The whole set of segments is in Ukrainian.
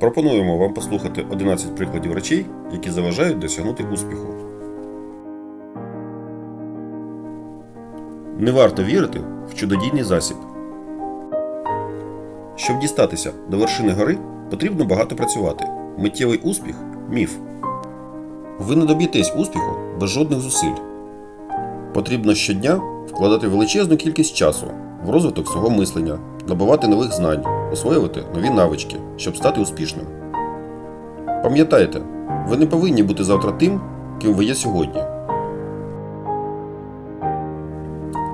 Пропонуємо вам послухати 11 прикладів речей, які заважають досягнути успіху. Не варто вірити в чудодійний засіб. Щоб дістатися до вершини гори, потрібно багато працювати. Миттєвий успіх міф. Ви не доб'єтесь успіху без жодних зусиль. Потрібно щодня вкладати величезну кількість часу в розвиток свого мислення, набувати нових знань, освоювати нові навички, щоб стати успішним. Пам'ятайте, ви не повинні бути завтра тим, ким ви є сьогодні.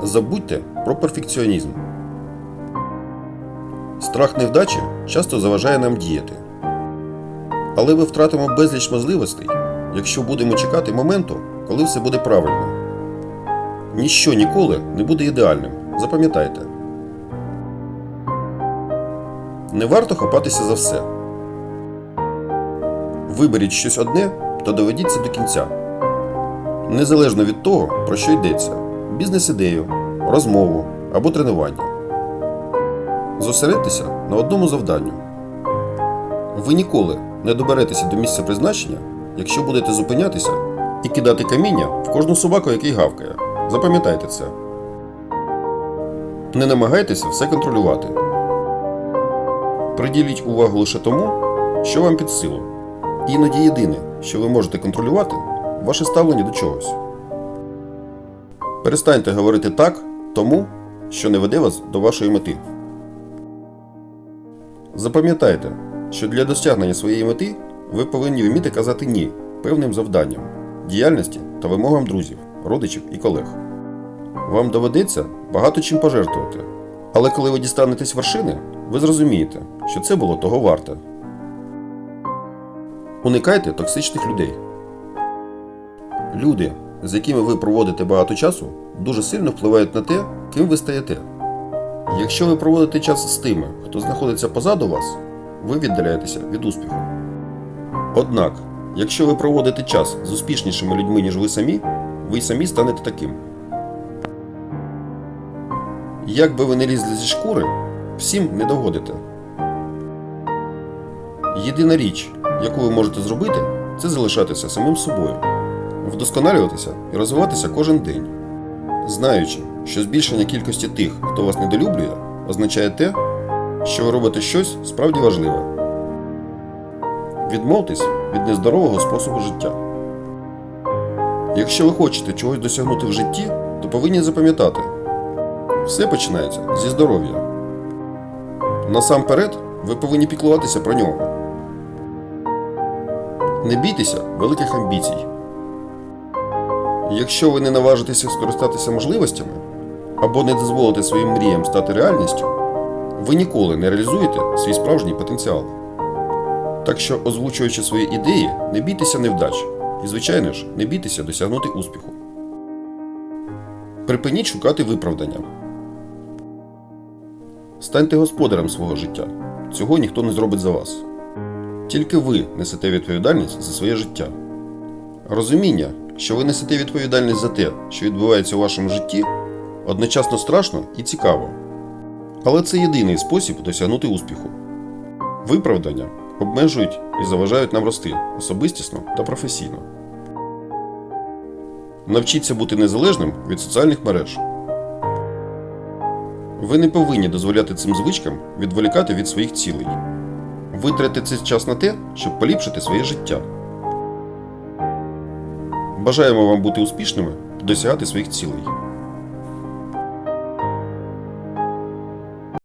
Забудьте про перфекціонізм. Страх невдачі часто заважає нам діяти. Але ми втратимо безліч можливостей, якщо будемо чекати моменту, коли все буде правильно. Ніщо ніколи не буде ідеальним. Запам'ятайте. Не варто хапатися за все. Виберіть щось одне та доведіть це до кінця. Незалежно від того, про що йдеться: бізнес-ідею, розмову або тренування. Зосередьтеся на одному завданню. Ви ніколи не доберетеся до місця призначення, якщо будете зупинятися і кидати каміння в кожну собаку, який гавкає. Запам'ятайте це. Не намагайтеся все контролювати. Приділіть увагу лише тому, що вам під силу. Іноді єдине, що ви можете контролювати, ваше ставлення до чогось. Перестаньте говорити так тому, що не веде вас до вашої мети. Запам'ятайте, що для досягнення своєї мети ви повинні вміти казати ні певним завданням, діяльності та вимогам друзів, родичів і колег. Вам доведеться багато чим пожертвувати, але коли ви дістанетесь вершини, ви зрозумієте, що це було того варте. Уникайте токсичних людей. Люди, з якими ви проводите багато часу, дуже сильно впливають на те, ким ви стаєте. Якщо ви проводите час з тими, хто знаходиться позаду вас, ви віддаляєтеся від успіху. Однак, якщо ви проводите час з успішнішими людьми, ніж ви самі, ви й самі станете таким. Як би ви не лізли зі шкури, всім не догодите. Єдина річ, яку ви можете зробити, це залишатися самим собою, вдосконалюватися і розвиватися кожен день, знаючи, що збільшення кількості тих, хто вас недолюблює, означає те, що ви робите щось справді важливе. Відмовтесь від нездорового способу життя. Якщо ви хочете чогось досягнути в житті, то повинні запам'ятати, все починається зі здоров'я. Насамперед, ви повинні піклуватися про нього. Не бійтеся великих амбіцій. Якщо ви не наважитеся скористатися можливостями або не дозволите своїм мріям стати реальністю, ви ніколи не реалізуєте свій справжній потенціал. Так що, озвучуючи свої ідеї, не бійтеся невдач і, звичайно ж, не бійтеся досягнути успіху. Припиніть шукати виправдання. Станьте господарем свого життя. Цього ніхто не зробить за вас. Тільки ви несете відповідальність за своє життя. Розуміння, що ви несете відповідальність за те, що відбувається у вашому житті, одночасно страшно і цікаво. Але це єдиний спосіб досягнути успіху. Виправдання обмежують і заважають нам рости особистісно та професійно. Навчіться бути незалежним від соціальних мереж. Ви не повинні дозволяти цим звичкам відволікати від своїх цілей. Витрати цей час на те, щоб поліпшити своє життя. Бажаємо вам бути успішними та досягати своїх цілей.